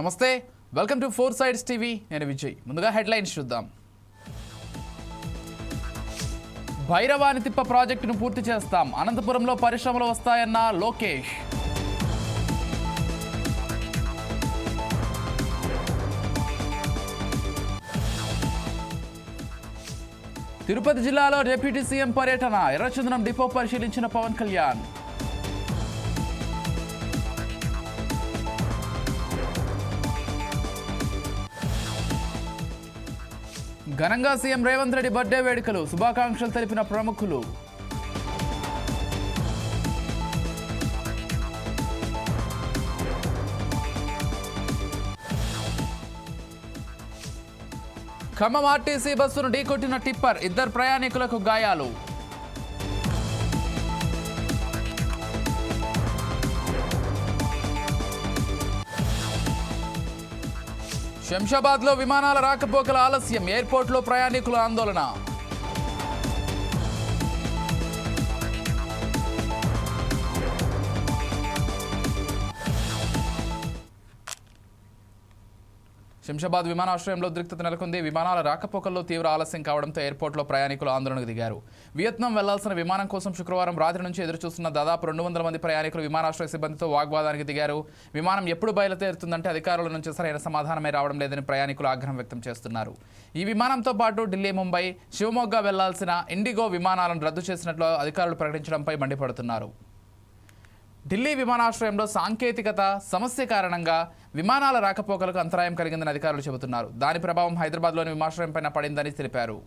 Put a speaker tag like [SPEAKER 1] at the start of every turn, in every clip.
[SPEAKER 1] నమస్తే welcome to four sides TV నేను విజయ్. ముందుగా హెడ్లైన్స్ చూద్దాం. భైరవాని తిప్ప ప్రాజెక్టును పూర్తి చేస్తాం. అనంతపురంలో పరిశ్రమలు వస్తాయన్న లోకేష్. తిరుపతి జిల్లాలో డిప్యూటీ సీఎం పర్యటన. ఎర్రచందనం డిపో పరిశీలించిన పవన్ కళ్యాణ్. ఘనంగా సీఎం రేవంత్ రెడ్డి బర్త్డే వేడుకలు శుభాకాంక్షలు తెలిపిన ప్రముఖులు. ఖమ్మం ఆర్టీసీ బస్సును ఢీకొట్టిన టిప్పర్ ఇద్దరు ప్రయాణికులకు గాయాలు. శంషాబాద్లో విమానాల రాకపోకల ఆలస్యం. ఎయిర్పోర్ట్లో ప్రయాణికుల ఆందోళన. శంషాబాద్ విమానాశ్రయంలో ఉద్రిక్తత నెలకొంది. విమానాల రాకపోకల్లో తీవ్ర ఆలస్యం కావడంతో ఎయిర్పోర్ట్లో ప్రయాణికులు ఆందోళనకు దిగారు. వియత్నాం వెళ్ళాల్సిన విమానం కోసం శుక్రవారం రాత్రి నుంచి ఎదురుచూస్తున్న దాదాపు రెండు వందల మంది ప్రయాణికులు విమానాశ్రయ సిబ్బందితో వాగ్వాదానికి దిగారు. విమానం ఎప్పుడు బయలుదేరుతుందంటే అధికారుల నుంచి సరైన సమాధానమే రావడం లేదని ప్రయాణికులు ఆగ్రహం వ్యక్తం చేస్తున్నారు. ఈ విమానంతో పాటు ఢిల్లీ ముంబై శివమొగ్గ వెళ్ళాల్సిన ఇండిగో విమానాలను రద్దు చేసినట్లు అధికారులు ప్రకటించడంపై మండిపడుతున్నారు. ఢిల్లీ విమానాశ్రయంలో సాంకేతికత సమస్య కారణంగా విమానాల రాకపోకలకు అంతరాయం కలిగిందని అధికారులు చెబుతున్నారు. దాని ప్రభావం హైదరాబాద్లోని విమానాశ్రయంపైన పడిందని తెలిపారు.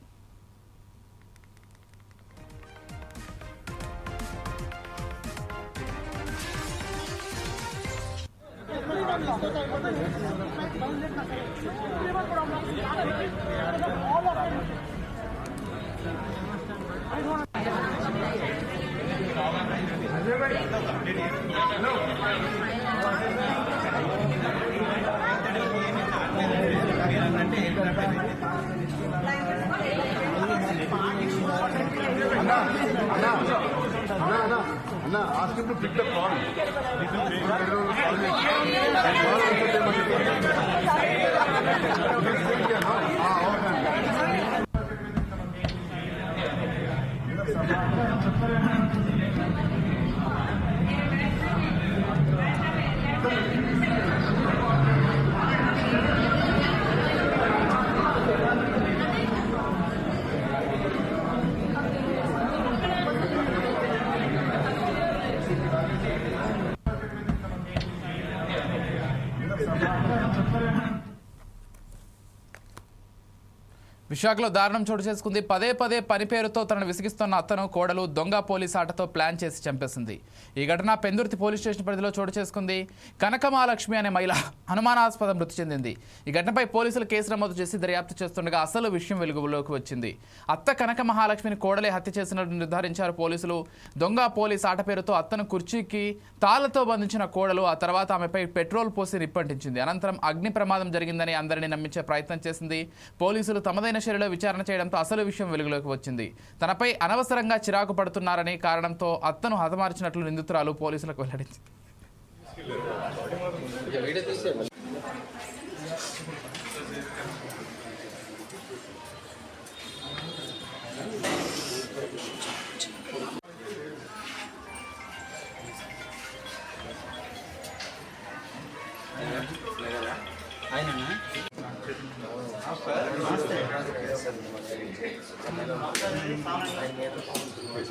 [SPEAKER 1] విశాఖలో దారుణం చోటు చేసుకుంది. పదే పదే పని పేరుతో తనను విసిగిస్తున్న అతను కోడలు దొంగ పోలీస్ ఆటతో ప్లాన్ చేసి చంపేసింది. ఈ ఘటన పెందుర్తి పోలీస్ స్టేషన్ పరిధిలో చోటు చేసుకుంది. కనకమాలక్ష్మి అనే మహిళ అనుమానాస్పద మృతి చెందింది. ఈ ఘటనపై పోలీసులు కేసు నమోదు చేసి దర్యాప్తు చేస్తుండగా అసలు విషయం వెలుగులోకి వచ్చింది. అత్త కనక మహాలక్ష్మిని కోడలే హత్య చేసినట్టు నిర్ధారించారు పోలీసులు. దొంగ పోలీస్ ఆట పేరుతో అత్తను కుర్చీకి తాళ్ళతో బంధించిన కోడలు ఆ తర్వాత ఆమెపై పెట్రోల్ పోసి నిప్పంటించింది. అనంతరం అగ్ని ప్రమాదం జరిగిందని అందరినీ నమ్మించే ప్రయత్నం చేసింది. పోలీసులు తమదైన శైలిలో విచారణ చేయడంతో అసలు విషయం వెలుగులోకి వచ్చింది. తనపై అనవసరంగా చిరాకు పడుతున్నారని కారణంతో అత్తను హతమార్చినట్లు నిందితురాలు పోలీసులకు వెల్లడించింది.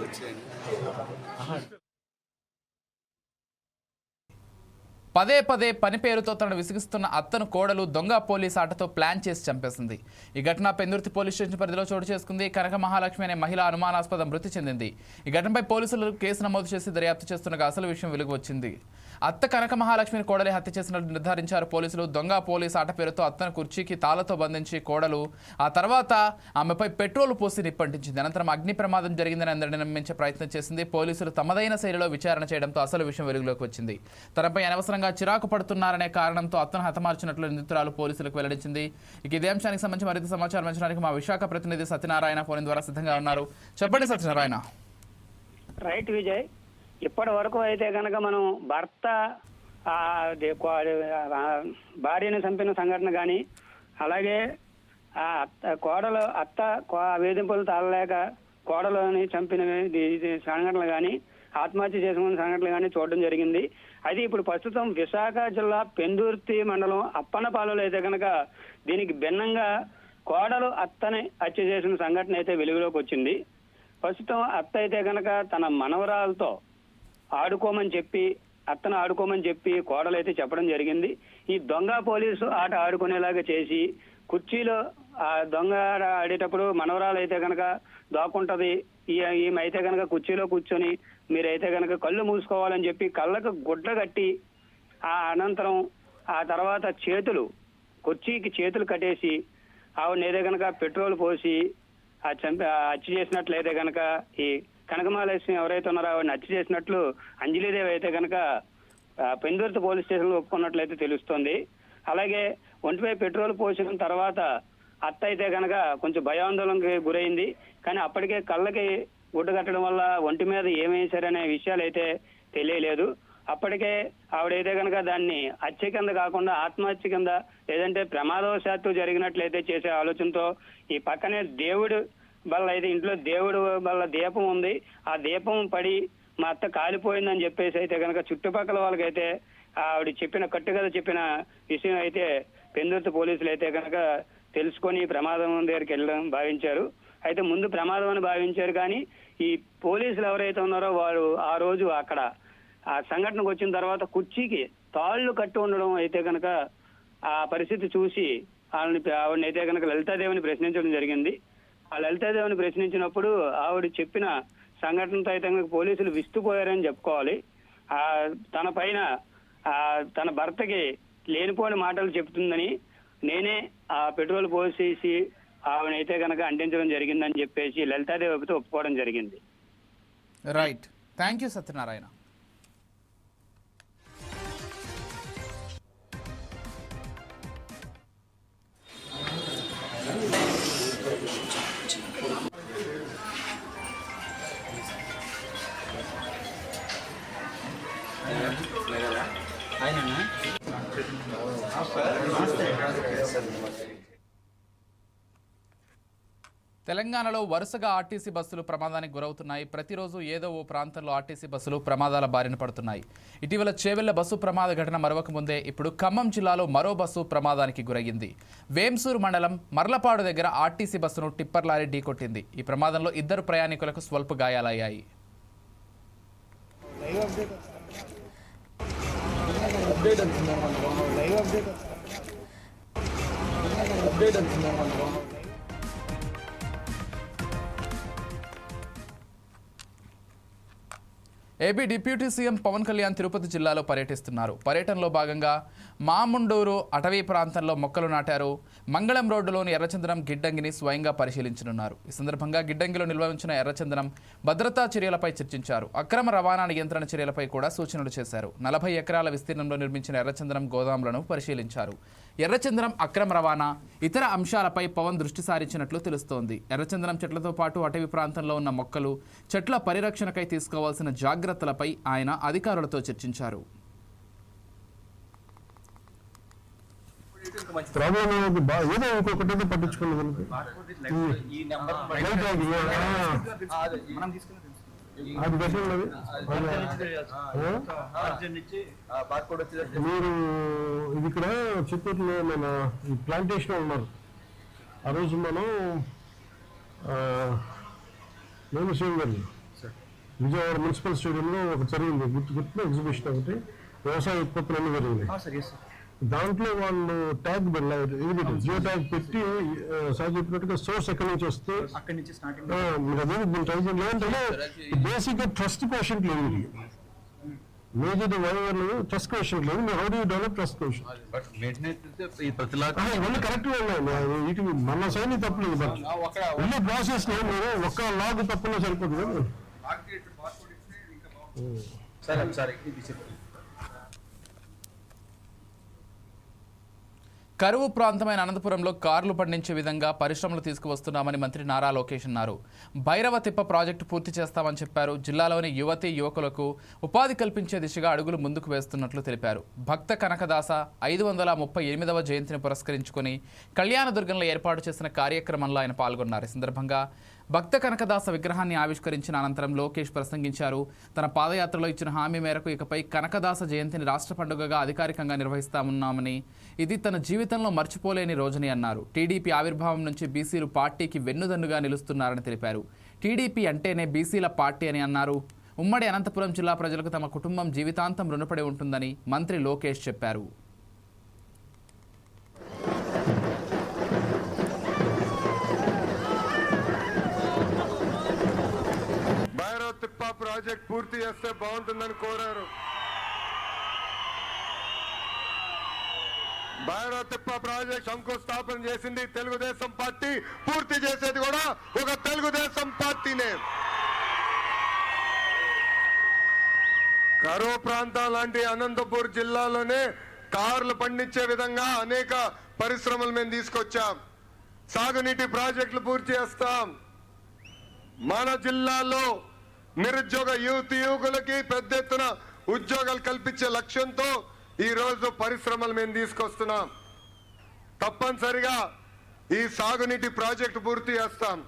[SPEAKER 2] వచ్చాయి
[SPEAKER 1] పదే పదే పని పేరుతో తనను విసిగిస్తున్న అత్తను కోడలు దొంగ పోలీస్ ఆటతో ప్లాన్ చేసి చంపేసింది. ఈ ఘటన పెందుర్తి పోలీస్ స్టేషన్ పరిధిలో చోటు చేసుకుంది. కనక మహాలక్ష్మి అనే మహిళ అనుమానాస్పద మృతి చెందింది. ఈ ఘటనపై పోలీసులు కేసు నమోదు చేసి దర్యాప్తు చేస్తుండగా అసలు విషయం వెలుగు వచ్చింది. అత్త కనక మహాలక్ష్మిని కోడలే హత్య చేసినట్లు నిర్ధారించారు పోలీసులు. దొంగ పోలీస్ ఆట పేరుతో అత్తను కుర్చీకి తాళతో బంధించి కోడలు ఆ తర్వాత ఆమెపై పెట్రోల్ పోసి నిప్పంటించింది. అనంతరం అగ్ని ప్రమాదం జరిగిందని అందరిని నమ్మించే ప్రయత్నం చేసింది. పోలీసులు తమదైన శైలిలో విచారణ చేయడంతో అసలు విషయం వెలుగులోకి వచ్చింది. తనపై అనవసరంగా చిరాకు పడుతున్నారనే కారణంతో అత్తను హతమార్చినట్లు నిందితురాలు పోలీసులకు వెల్లడించింది. ఇక ఇదే అంశానికి సంబంధించి మరింత సమాచారం అందించడానికి మా విశాఖ ప్రతినిధి సత్యనారాయణ ఫోన్ ద్వారా సిద్ధంగా ఉన్నారు. చెప్పండి సత్యనారాయణ.
[SPEAKER 3] రైట్ విజయ్ ఇప్పటి వరకు అయితే కనుక మనం భర్త భార్యను చంపిన సంఘటన కానీ అలాగే ఆ అత్త కోడలు అత్త కో- వేధింపులు తాళలేక కోడలోని చంపిన సంఘటనలు కానీ ఆత్మహత్య చేసుకున్న సంఘటనలు కానీ చూడడం జరిగింది. అయితే ఇప్పుడు ప్రస్తుతం విశాఖ జిల్లా పెందుర్తి మండలం అప్పనపాలలో అయితే కనుక దీనికి భిన్నంగా కోడలు అత్తని హత్య చేసిన సంఘటన అయితే వెలుగులోకి వచ్చింది. ప్రస్తుతం అత్త అయితే కనుక తన మనవరాలతో ఆడుకోమని చెప్పి అత్తను ఆడుకోమని చెప్పి కోడలు అయితే చెప్పడం జరిగింది. ఈ దొంగ పోలీసు ఆట ఆడుకునేలాగా చేసి కుర్చీలో ఆ దొంగ ఆడేటప్పుడు మనవరాలు అయితే కనుక దాక్కుంటది. ఈమె అయితే కనుక కుర్చీలో కూర్చొని మీరైతే కనుక కళ్ళు మూసుకోవాలని చెప్పి కళ్ళకు గుడ్డ కట్టి ఆ అనంతరం ఆ తర్వాత చేతులు కుర్చీకి చేతులు కట్టేసి ఆవిడ ఏదో కనుక పెట్రోల్ పోసి ఆ చంపి హత్య చేసినట్లయితే కనుక ఈ కనకమాలక్ష్మి ఎవరైతే ఉన్నారో ఆవిడని హత్య చేసినట్లు అంజలిదేవి అయితే కనుక ఆ, పెందుర్తి పోలీస్ స్టేషన్లో ఒప్పుకున్నట్లయితే తెలుస్తోంది. అలాగే ఒంటిపై పెట్రోల్ పోసిన తర్వాత అత్త అయితే కనుక కొంచెం భయాందోళనకి గురైంది. కానీ అప్పటికే కళ్ళకి గుడ్డ కట్టడం వల్ల ఒంటి మీద ఏమేశారనే విషయాలు అయితే తెలియలేదు. అప్పటికే ఆవిడైతే కనుక దాన్ని హత్య కింద కాకుండా ఆత్మహత్య కింద లేదంటే ప్రమాదవశాత్తు జరిగినట్లయితే చేసే ఆలోచనతో ఈ పక్కనే దేవుడు వల్ల అయితే ఇంట్లో దేవుడు వల్ల దీపం ఉంది. ఆ దీపం పడి మా అత్త కాలిపోయిందని చెప్పేసి అయితే కనుక చుట్టుపక్కల వాళ్ళకైతే ఆవిడ చెప్పిన కట్టుకథ చెప్పిన విషయం అయితే పెందుర్తి పోలీసులు అయితే కనుక తెలుసుకొని ప్రమాదం దగ్గరికి వెళ్ళడం భావించారు. అయితే ముందు ప్రమాదం అని భావించారు. కానీ ఈ పోలీసులు ఎవరైతే ఉన్నారో వారు ఆ రోజు అక్కడ ఆ సంఘటనకు వచ్చిన తర్వాత కుర్చీకి తాళ్ళు కట్టి ఉండడం అయితే కనుక ఆ పరిస్థితి చూసి ఆవిడని ఆవిడని అయితే కనుక లలితాదేవిని ప్రశ్నించడం జరిగింది. ఆ లలితాదేవిని ప్రశ్నించినప్పుడు ఆవిడ చెప్పిన సంఘటనతో అయితే కనుక పోలీసులు విస్తుపోయారని చెప్పుకోవాలి. ఆ తన పైన ఆ తన భర్తకి లేనిపోని మాటలు చెప్తుందని నేనే ఆ పెట్రోల్ పోసేసి ఆవిడనైతే కనుక అంటించడం జరిగిందని చెప్పేసి లలితాదేవితో ఒప్పుకోవడం జరిగింది.
[SPEAKER 1] రైట్. థ్యాంక్ యూ సత్యనారాయణ తెలంగాణలో వరుసగా ఆర్టీసీ బస్సులు ప్రమాదానికి గురవుతున్నాయి. ప్రతిరోజు ఏదో ఓ ప్రాంతంలో ఆర్టీసీ బస్సులు ప్రమాదాల బారిన పడుతున్నాయి. ఇటీవల చేవెళ్ళ బస్సు ప్రమాద ఘటన మరొక ముందే ఇప్పుడు ఖమ్మం జిల్లాలో మరో బస్సు ప్రమాదానికి గురయ్యింది. వేంసూరు మండలం మర్లపాడు దగ్గర ఆర్టీసీ బస్సును టిప్పర్ లారీ ఢీకొట్టింది. ఈ ప్రమాదంలో ఇద్దరు ప్రయాణికులకు స్వల్ప గాయాలయ్యాయి. AP deputy CM Pawan Kalyan Tirupati జిల్లాలో పర్యటిస్తున్నారు. పర్యటనలో భాగంగా మాముండూరు అటవీ ప్రాంతంలో మొక్కలు నాటారు. మంగళం రోడ్డులోని ఎర్రచందనం గిడ్డంగిని స్వయంగా పరిశీలించనున్నారు. ఈ సందర్భంగా గిడ్డంగిలో నిల్వ ఉంచిన ఎర్రచందనం భద్రతా చర్యలపై చర్చించారు. అక్రమ రవాణా నియంత్రణ చర్యలపై కూడా సూచనలు చేశారు. నలభై ఎకరాల విస్తీర్ణంలో నిర్మించిన ఎర్రచందనం గోదాములను పరిశీలించారు. ఎర్రచందనం అక్రమ రవాణా ఇతర అంశాలపై పవన్ దృష్టి సారించినట్లు తెలుస్తోంది. ఎర్రచందనం చెట్లతో పాటు అటవీ ప్రాంతంలో ఉన్న మొక్కలు చెట్ల పరిరక్షణకై తీసుకోవాల్సిన జాగ్రత్తలపై ఆయన అధికారులతో చర్చించారు.
[SPEAKER 4] ప్రాబ్లం ఏమైంది బా ఏదో ఇంకొకటి ఏదో అది పెట్టండి
[SPEAKER 5] వచ్చేది
[SPEAKER 4] మీరు ఇది ఇక్కడ చిత్తూరులో మన ప్లాంటేషన్ ఉన్నారు ఆ రోజు మనం ఆ, నేను శివ గారు విజయవాడ మున్సిపల్ స్టేడియంలో ఒక జరిగింది. గుర్తు గుర్తు ఎగ్జిబిషన్ ఒకటి. వ్యవసాయ ఉత్పత్తులన్నీ జరిగింది
[SPEAKER 5] సార్
[SPEAKER 4] దాంట్లో వాళ్ళు ట్యాగ్ జియో ట్యాగ్ పెట్టి సార్. చెప్పినట్టుగా సోర్స్ ఎక్కడి నుంచి వస్తే మీరు అదే దీన్ని ట్రై చేయండి. బేసిక్గా ట్రస్ట్ క్వశ్చన్ లేదు ఇది. మేజర్ వైవర్ ట్రస్ట్ క్వశ్చన్ లేదు. మీరు how
[SPEAKER 6] do develop trust question
[SPEAKER 4] ఇవన్నీ కరెక్ట్గా ఉన్నాయి. ఇటు మన సైన్ తప్పలేదు బట్ అన్ని ప్రాసెస్లో మీరు ఒక్క లాగ్ తప్పులో సరిపోదు కదా
[SPEAKER 5] సరే సరే ఇది చెప్పండి.
[SPEAKER 1] కరువు ప్రాంతమైన అనంతపురంలో కార్లు పండించే విధంగా పరిశ్రమలు తీసుకువస్తున్నామని మంత్రి నారా లోకేష్ అన్నారు. భైరవ తిప్ప ప్రాజెక్టు పూర్తి చేస్తామని చెప్పారు. జిల్లాలోని యువతి యువకులకు ఉపాధి కల్పించే దిశగా అడుగులు ముందుకు వేస్తున్నట్లు తెలిపారు. భక్త కనకదాస ఐదు వందల ముప్పై ఎనిమిదవ జయంతిని పురస్కరించుకుని కళ్యాణదుర్గంలో ఏర్పాటు చేసిన కార్యక్రమంలో ఆయన పాల్గొన్నారు. ఈ సందర్భంగా భక్త కనకదాస విగ్రహాన్ని ఆవిష్కరించిన అనంతరం లోకేష్ ప్రసంగించారు. తన పాదయాత్రలో ఇచ్చిన హామీ మేరకు ఇకపై కనకదాస జయంతిని రాష్ట్ర పండుగగా అధికారికంగా నిర్వహిస్తామన్నామని ఇది తన జీవితంలో మర్చిపోలేని రోజని అన్నారు. టీడీపీ ఆవిర్భావం నుంచి బీసీలు పార్టీకి వెన్నుదన్నుగా నిలుస్తున్నారని తెలిపారు. టీడీపీ అంటేనే బీసీల పార్టీ అని అన్నారు. ఉమ్మడి అనంతపురం జిల్లా ప్రజలకు తమ కుటుంబం జీవితాంతం రుణపడి ఉంటుందని మంత్రి లోకేష్ చెప్పారు.
[SPEAKER 2] ప్రాజెక్ట్ పూర్తి చేస్తే బాగుంటుందని కోరారు. భైరవ్ తిప్ప ప్రాజెక్ట్ శంకుస్థాపన చేసింది తెలుగుదేశం పార్టీ. పూర్తి చేసేది కూడా ఒక తెలుగుదేశం పార్టీనే. కరువు ప్రాంతం లాంటి అనంతపూర్ జిల్లాలోనే కార్లు పండించే విధంగా అనేక పరిశ్రమలు మేము తీసుకొచ్చాం. సాగునీటి ప్రాజెక్టులు పూర్తి చేస్తాం. మన జిల్లాలో నిరుద్యోగ యువతి యువకులకి పెద్ద ఎత్తున ఉద్యోగాలు కల్పించే లక్ష్యంతో ఈ రోజు పరిశ్రమలు మేము తీసుకొస్తున్నాం. తప్పనిసరిగా ఈ సాగునీటి ప్రాజెక్టు పూర్తి చేస్తాం.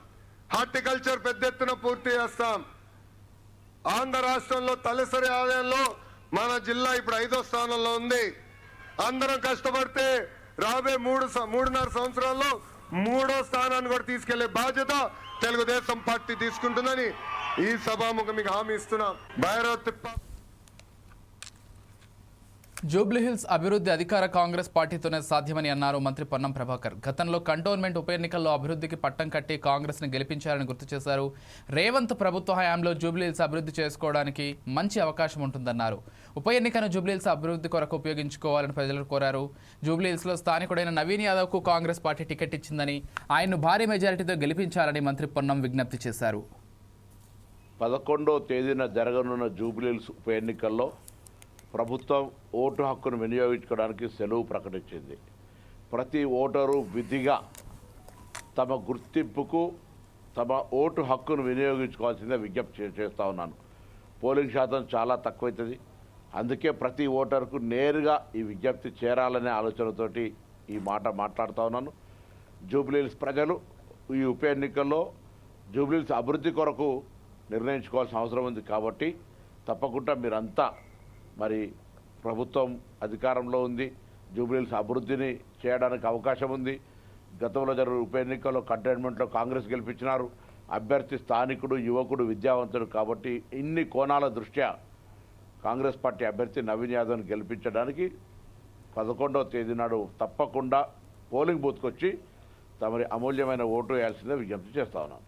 [SPEAKER 2] హార్టికల్చర్ పెద్ద ఎత్తున పూర్తి చేస్తాం. ఆంధ్ర రాష్ట్రంలో తలసరి ఆదాయంలో మన జిల్లా ఇప్పుడు ఐదో స్థానంలో ఉంది. అందరం కష్టపడితే రాబోయే మూడు మూడున్నర సంవత్సరాల్లో మూడో స్థానాన్ని కూడా తీసుకెళ్ళే బాధ్యత తెలుగుదేశం పార్టీ తీసుకుంటుందని ఈ సభాముఖం మీకు హామీ ఇస్తున్నాం. భైరవ్ తిప్ప.
[SPEAKER 1] జూబ్లీహిల్స్ అభివృద్ధి అధికార కాంగ్రెస్ పార్టీతోనే సాధ్యమని అన్నారు మంత్రి పొన్నం ప్రభాకర్. గతంలో కంటోన్మెంట్ ఉప ఎన్నికల్లో అభివృద్ధికి పట్టం కట్టి కాంగ్రెస్ని గెలిపించారని గుర్తు చేశారు. రేవంత్ ప్రభుత్వ హయాంలో జూబ్లీహిల్స్ అభివృద్ధి చేసుకోవడానికి మంచి అవకాశం ఉంటుందన్నారు. ఉప ఎన్నికను జూబ్లీహిల్స్ అభివృద్ధి కొరకు ఉపయోగించుకోవాలని ప్రజలు కోరారు. జూబ్లీహిల్స్లో స్థానికుడైన నవీన్ యాదవ్కు కాంగ్రెస్ పార్టీ టికెట్ ఇచ్చిందని ఆయన్ను భారీ మెజారిటీతో గెలిపించాలని మంత్రి పొన్నం విజ్ఞప్తి చేశారు.
[SPEAKER 7] పదకొండవ తేదీన జరగనున్న జూబ్లీహిల్స్ ఉప ఎన్నికల్లో ప్రభుత్వం ఓటు హక్కును వినియోగించుకోవడానికి సెలవు ప్రకటించింది. ప్రతి ఓటరు విధిగా తమ గుర్తింపుకు తమ ఓటు హక్కును వినియోగించుకోవాల్సిందే విజ్ఞప్తి చేస్తూ ఉన్నాను. పోలింగ్ శాతం చాలా తక్కువైతుంది. అందుకే ప్రతి ఓటర్కు నేరుగా ఈ విజ్ఞప్తి చేరాలనే ఆలోచనతోటి ఈ మాట మాట్లాడుతూ ఉన్నాను. జూబ్లీహిల్స్ ప్రజలు ఈ ఉప ఎన్నికల్లో జూబ్లీహిల్స్ అభివృద్ధి కొరకు నిర్ణయించుకోవాల్సిన అవసరం ఉంది కాబట్టి తప్పకుండా మీరంతా మరి ప్రభుత్వం అధికారంలో ఉంది జూబ్లీహిల్స్ అభివృద్ధిని చేయడానికి అవకాశం ఉంది. గతంలో జరిగిన ఉప ఎన్నికల్లో కంటైన్మెంట్లో కాంగ్రెస్ గెలిపించినారు. అభ్యర్థి స్థానికుడు యువకుడు విద్యావంతుడు కాబట్టి ఇన్ని కోణాల దృష్ట్యా కాంగ్రెస్ పార్టీ అభ్యర్థి నవీన్ యాదవ్ని గెలిపించడానికి పదకొండవ తేదీ నాడు తప్పకుండా పోలింగ్ బూత్కొచ్చి తమరి అమూల్యమైన ఓటు వేయాల్సిందే విజ్ఞప్తి చేస్తా ఉన్నాను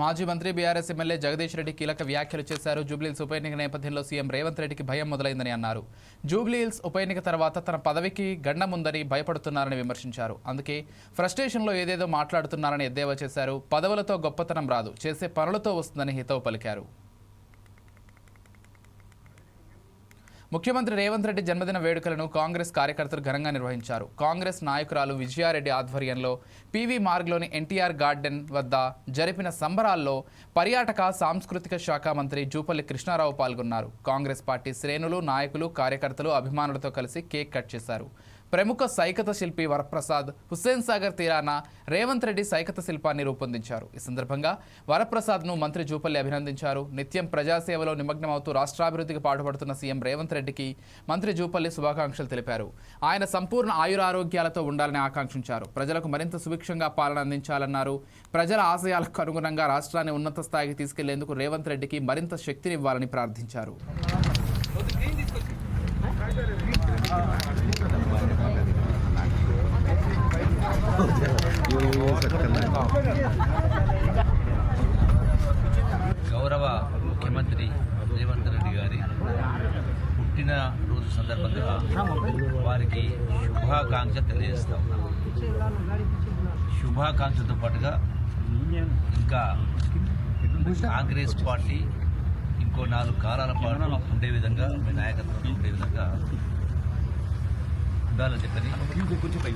[SPEAKER 1] మాజీ మంత్రి బీఆర్ఎస్ ఎమ్మెల్యే జగదీష్ రెడ్డి కీలక వ్యాఖ్యలు చేశారు. జూబ్లీహిల్స్ ఉప ఎన్నిక నేపథ్యంలో సీఎం రేవంత్ రెడ్డికి భయం మొదలైందని అన్నారు. జూబ్లీహిల్స్ ఉప ఎన్నిక తర్వాత తన పదవికి గండముందని భయపడుతున్నారని విమర్శించారు. అందుకే ఫ్రస్ట్రేషన్లో ఏదేదో మాట్లాడుతున్నారని ఎద్దేవా చేశారు. పదవులతో గొప్పతనం రాదు. చేసే పనులతో వస్తుందని హితవు పలికారు. ముఖ్యమంత్రి రేవంత్ రెడ్డి జన్మదిన వేడుకలను కాంగ్రెస్ కార్యకర్తలు ఘనంగా నిర్వహించారు. కాంగ్రెస్ నాయకురాలు విజయారెడ్డి ఆధ్వర్యంలో పీవీ మార్గ్లోని ఎన్టీఆర్ గార్డెన్ వద్ద జరిపిన సంబరాల్లో పర్యాటక సాంస్కృతిక శాఖ మంత్రి జూపల్లి కృష్ణారావు పాల్గొన్నారు. కాంగ్రెస్ పార్టీ శ్రేణులు నాయకులు కార్యకర్తలు అభిమానులతో కలిసి కేక్ కట్ చేశారు. ప్రముఖ సైకత శిల్పి వరప్రసాద్ హుస్సేన్ సాగర్ తీరాన రేవంత్ రెడ్డి సైకత శిల్పాన్ని రూపొందించారు. ఈ సందర్భంగా వరప్రసాద్ను మంత్రి జూపల్లి అభినందించారు. నిత్యం ప్రజాసేవలో నిమగ్నమవుతూ రాష్ట్రాభివృద్ధికి పాటుపడుతున్న సీఎం రేవంత్ రెడ్డికి మంత్రి జూపల్లి శుభాకాంక్షలు తెలిపారు. ఆయన సంపూర్ణ ఆయురారోగ్యాలతో ఉండాలని ఆకాంక్షించారు. ప్రజలకు మరింత సుభిక్షంగా పాలన అందించాలన్నారు. ప్రజల ఆశయాలకు అనుగుణంగా రాష్ట్రాన్ని ఉన్నత స్థాయికి తీసుకెళ్ళేందుకు రేవంత్ రెడ్డికి మరింత శక్తినివ్వాలని ప్రార్థించారు.
[SPEAKER 6] గౌరవ ముఖ్యమంత్రి రేవంత్ రెడ్డి గారి పుట్టిన రోజు సందర్భంగా వారికి శుభాకాంక్ష తెలియజేస్తాం. శుభాకాంక్షతో పాటుగా ఇంకా కాంగ్రెస్ పార్టీ ఇంకో నాలుగు కాలాల పాటు ఉండే విధంగా మీ నాయకత్వంలో ఉండే విధంగా ఉండాలని చెప్పని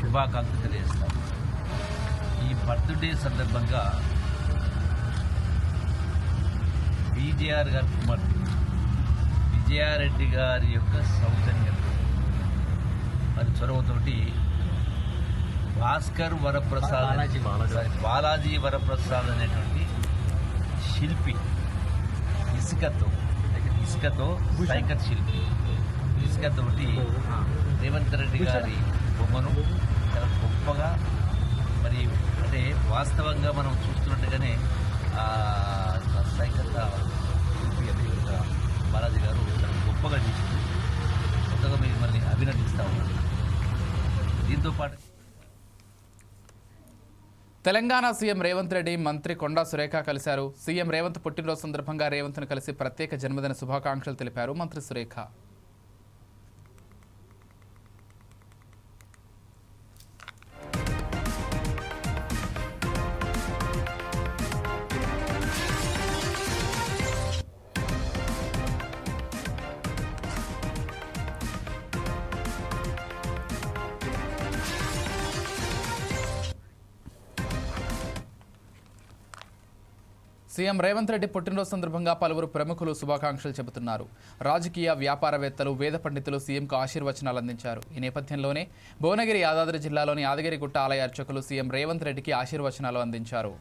[SPEAKER 6] శుభాకాంక్ష తెలియజేస్తాం ఈ బర్త్డే సందర్భంగా విజయార్ గారి కుమార్తె విజయారెడ్డి గారి యొక్క సౌజన్యం. మరి చొరవతోటి భాస్కర్ వరప్రసాద్ బాలాజీ వరప్రసాద్ అనేటువంటి శిల్పి. ఇసుకతో ఇసుకతో సైకత్ శిల్పి. ఇసుకతోటి రేవంత్ రెడ్డి గారి బొమ్మను చాలా గొప్పగా మరి అంటే వాస్తవంగా మనం చూస్తున్నట్టుగానే సైకత శిల్పి అభివృద్ధి బాలాజీ గారు చాలా గొప్పగా చేసింది. కొత్తగా మిమ్మల్ని అభినందిస్తా ఉన్నాను. దీంతో పాటు
[SPEAKER 1] తెలంగాణ సీఎం రేవంత్ రెడ్డి మంత్రి కొండా సురేఖ కలిశారు. సీఎం రేవంత్ పుట్టినరోజు సందర్భంగా రేవంత్ను కలిసి ప్రత్యేక జన్మదిన శుభాకాంక్షలు తెలిపారు మంత్రి సురేఖ. సీఎం రేవంత్ రెడ్డి పుట్టినరోజు సందర్భంగా పలువురు ప్రముఖులు శుభాకాంక్షలు చెబుతున్నారు. రాజకీయ వ్యాపారవేత్తలు వేద పండితులు సీఎంకు ఆశీర్వచనాలు అందించారు. ఈ నేపథ్యంలోనే భువనగిరి యాదాద్రి జిల్లాలోని యాదగిరిగుట్ట ఆలయ అర్చకులు సీఎం రేవంత్ రెడ్డికి ఆశీర్వచనాలు అందించారు.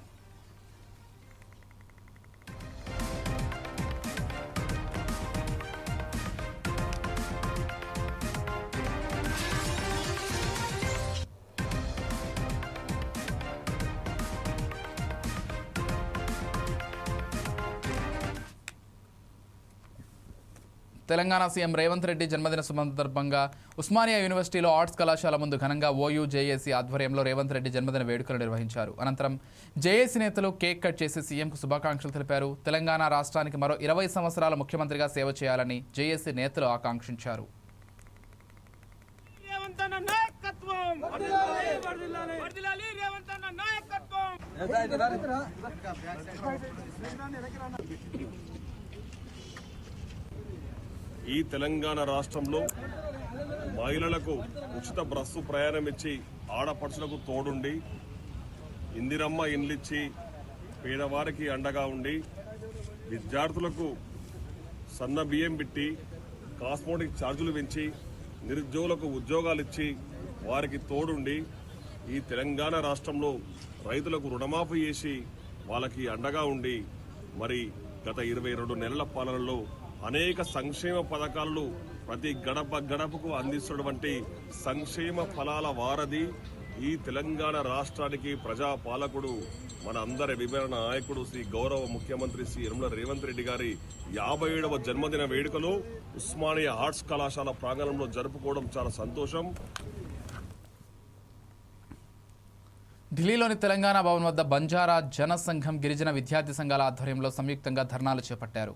[SPEAKER 1] తెలంగాణ సీఎం రేవంత్ రెడ్డి జన్మదిన సందర్భంగా ఉస్మానియా యూనివర్సిటీలో ఆర్ట్స్ కళాశాల ముందు ఘనంగా ఓయూ జేఏసీ ఆధ్వర్యంలో రేవంత్ రెడ్డి జన్మదిన వేడుకలు నిర్వహించారు అనంతరం జేఏసీ నేతలు కేక్ కట్ చేసి సీఎంకు శుభాకాంక్షలు తెలిపారు తెలంగాణ రాష్ట్రానికి మరో ఇరవై సంవత్సరాల ముఖ్యమంత్రిగా సేవ చేయాలని జేఏసీ నేతలు ఆకాంక్షించారు
[SPEAKER 8] నాయకత్వం
[SPEAKER 9] ఈ తెలంగాణ రాష్ట్రంలో మహిళలకు ఉచిత బస్సు ప్రయాణం ఇచ్చి ఆడపడుచులకు తోడుండి ఇందిరమ్మ ఇండ్లిచ్చి పేదవారికి అండగా ఉండి విద్యార్థులకు సన్న బియ్యం పెట్టి కాస్మోటిక్ ఛార్జీలు పెంచి నిరుద్యోగులకు ఉద్యోగాలు ఇచ్చి వారికి తోడుండి ఈ తెలంగాణ రాష్ట్రంలో రైతులకు రుణమాఫీ చేసి వాళ్ళకి అండగా ఉండి మరి గత ఇరవై రెండు నెలల పాలనలో అనేక సంక్షేమ పథకాలను ప్రతి గడప గడపకు అందిస్తున్నటువంటి సంక్షేమ ఫలాల వారధి ఈ తెలంగాణ రాష్ట్రానికి ప్రజాపాలకుడు మన అందరి విభజన నాయకుడు శ్రీ గౌరవ ముఖ్యమంత్రి శ్రీ యనమల రేవంత్ రెడ్డి గారి యాభై ఏడవ జన్మదిన వేడుకలు ఉస్మానియా ఆర్ట్స్ కళాశాల ప్రాంగణంలో జరుపుకోవడం చాలా సంతోషం.
[SPEAKER 1] ఢిల్లీలోని తెలంగాణ భవన్ వద్ద బంజారా జన సంఘం గిరిజన విద్యార్థి సంఘాల ఆధ్వర్యంలో సంయుక్తంగా ధర్నాలు చేపట్టారు.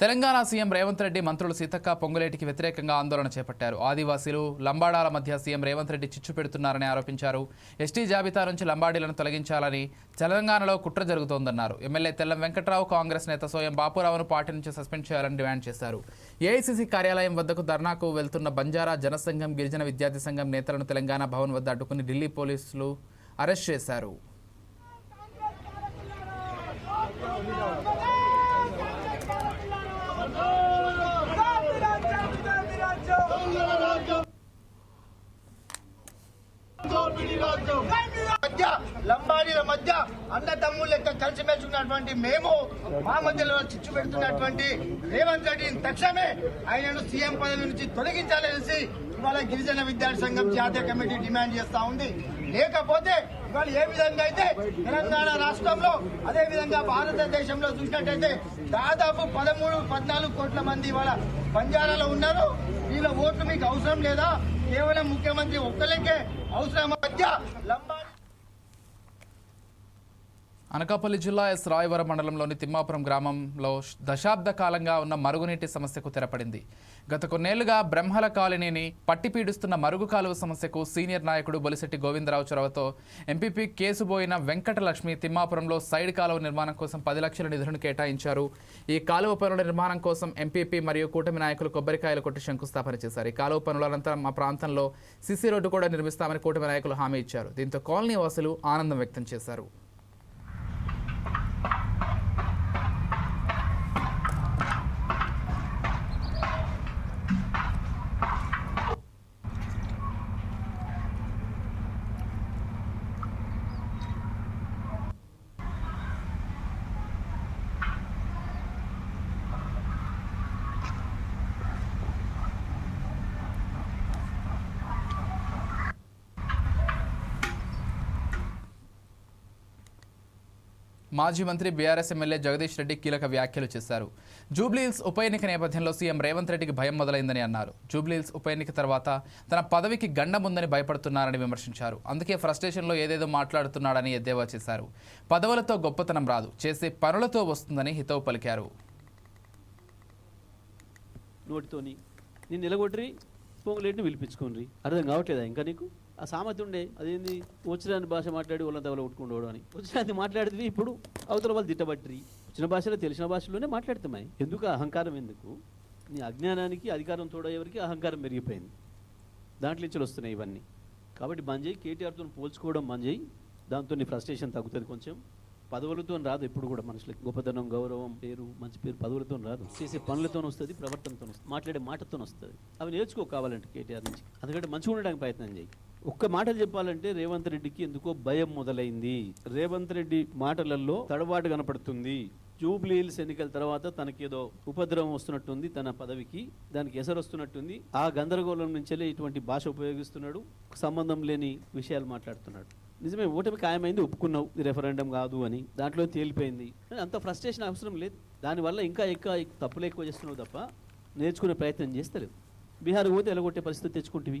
[SPEAKER 1] తెలంగాణ సీఎం రేవంత్ రెడ్డి మంత్రులు సీతక్క పొంగులేటికి వ్యతిరేకంగా ఆందోళన చేపట్టారు. ఆదివాసీలు లంబాడాల మధ్య సీఎం రేవంత్ రెడ్డి చిచ్చు పెడుతున్నారని ఆరోపించారు. ఎస్టీ జాబితా నుంచి లంబాడీలను తొలగించాలని తెలంగాణలో కుట్ర జరుగుతోందన్నారు. ఎమ్మెల్యే తెల్లం వెంకట్రావు కాంగ్రెస్ నేత సోయం బాపురావును పార్టీ నుంచి సస్పెండ్ చేయాలని డిమాండ్ చేశారు. ఏఐసీసీ కార్యాలయం వద్దకు ధర్నాకు వెళ్తున్న బంజారా జనసంఘం గిరిజన విద్యార్థి సంఘం నేతలను తెలంగాణ భవన్ వద్ద అడ్డుకుని ఢిల్లీ పోలీసులు అరెస్ట్ చేశారు.
[SPEAKER 10] లంబాడీల మధ్య అన్నదమ్ముల లెక్క కలిసిమెలిసినటువంటి మేము మా మధ్యలో చిచ్చు పెడుతున్నటువంటి రేవంత్ రెడ్డిని తక్షణమే ఆయనను సీఎం పదవి నుంచి తొలగించాలనేసి ఇవాళ గిరిజన విద్యార్థి సంఘం జాతీయ కమిటీ డిమాండ్ చేస్తా ఉంది. లేకపోతే ఇవాళ ఏ విధంగా అయితే తెలంగాణ రాష్ట్రంలో అదే విధంగా భారతదేశంలో చూసినట్టయితే దాదాపు పదమూడు పద్నాలుగు కోట్ల మంది ఇవాళ బంజారాలో ఉన్నారు వీళ్ళ ఓట్లు మీకు అవసరం లేదా? కేవలం ముఖ్యమంత్రి ఒక్కలకే అవసరం మధ్య
[SPEAKER 1] అనకాపల్లి జిల్లా ఎస్ రాయవరం మండలంలోని తిమ్మాపురం గ్రామంలో దశాబ్ద కాలంగా ఉన్న మరుగునీటి సమస్యకు తెరపడింది. గత కొన్నేళ్ళుగా బ్రహ్మల కాలనీని పట్టిపీడుస్తున్న మరుగు కాలువ సమస్యకు సీనియర్ నాయకుడు బొలిశెట్టి గోవిందరావు చొరవతో ఎంపీపీ కేసుబోయిన వెంకటలక్ష్మి తిమ్మాపురంలో సైడ్ కాలువ నిర్మాణం కోసం పది లక్షల నిధులను కేటాయించారు. ఈ కాలువ పనుల నిర్మాణం కోసం ఎంపీపీ మరియు కూటమి నాయకులు కొబ్బరికాయలు కొట్టి శంకుస్థాపన చేశారు. ఈ కాలువ పనుల అనంతరం మా ప్రాంతంలో సిసి రోడ్డు కూడా నిర్మిస్తామని కూటమి నాయకులు హామీ ఇచ్చారు. దీంతో కాలనీ వాసులు ఆనందం వ్యక్తం చేశారు. Thank you. మాజీ మంత్రి బీఆర్ఎస్ ఎమ్మెల్యే జగదీష్ రెడ్డి కీలక వ్యాఖ్యలు చేశారు. జూబ్లీహిల్స్ ఉప ఎన్నిక నేపథ్యంలో సీఎం రేవంత్ రెడ్డికి భయం మొదలైందని అన్నారు. జూబ్లీహిల్స్ ఉప ఎన్నిక తర్వాత తన పదవికి గండం ఉందని భయపడుతున్నారని విమర్శించారు. అందుకే ఫ్రస్ట్రేషన్లో ఏదేదో మాట్లాడుతున్నాడని ఎద్దేవా చేశారు. పదవులతో గొప్పతనం రాదు. చేసే పనులతో వస్తుందని హితవు పలికారు.
[SPEAKER 11] నోటితోని. నేను నిలగొట్టి పొంగులేటిని పిలిపించుకోండి అర్థం కావట్లేదా ఇంకా నీకు? ఆ సామెత ఉండే. అదేంది? వచ్చిరాని భాష మాట్లాడి వాళ్ళని తగల కొట్టుకుండోడు అని. వచ్చిరాని మాట్లాడితే ఇప్పుడు అవతల వాళ్ళు తిట్టబట్టి వచ్చిన భాషలో తెలిసిన భాషలోనే మాట్లాడుతున్నాయి. ఎందుకు? అహంకారం ఎందుకు? నీ అజ్ఞానానికి అధికారం తోడయ్యేవరికి అహంకారం పెరిగిపోయింది. దాంట్లో నుంచి వస్తున్నాయి ఇవన్నీ. కాబట్టి బంద్ కేటీఆర్తో పోల్చుకోవడం బంద్ దాంతో నీ ఫ్రస్ట్రేషన్ తగ్గుతుంది కొంచెం. పదవులతో రాదు ఎప్పుడు కూడా మనుషులకి. గొప్పతనం గౌరవం పేరు మంచి పేరు పదవులతో రాదు. చేసే పనులతో వస్తుంది ప్రవర్తనతో వస్తుంది మాట్లాడే మాటతో వస్తుంది. అవి నేర్చుకో కావాలంటే కేటీఆర్ నుంచి. అందుకంటే మంచిగా ఉండడానికి ప్రయత్నం చేయి. ఒక్క మాటలు చెప్పాలంటే రేవంత్ రెడ్డికి ఎందుకో భయం మొదలైంది. రేవంత్ రెడ్డి మాటలలో తడబాటు కనపడుతుంది. జూబ్లీ హిల్స్ ఎన్నికల తర్వాత తనకేదో ఉపద్రవం వస్తున్నట్టుంది తన పదవికి దానికి ఎసరు వస్తున్నట్టుంది ఆ గందరగోళం నుంచెలే ఇటువంటి భాష ఉపయోగిస్తున్నాడు. సంబంధం లేని విషయాలు మాట్లాడుతున్నాడు. నిజమే ఓటమి ఖాయమైంది ఒప్పుకున్నావు రెఫరెండం కాదు అని దాంట్లో తేలిపోయింది. అంత ఫ్రస్ట్రేషన్ అవసరం లేదు. దానివల్ల ఇంకా ఎక్కువ తప్పులు ఎక్కువ చేస్తున్నావు తప్ప నేర్చుకునే ప్రయత్నం చేస్తలేవు. బీహార్ పోతే ఎలగొట్టే పరిస్థితి తెచ్చుకుంటేవి.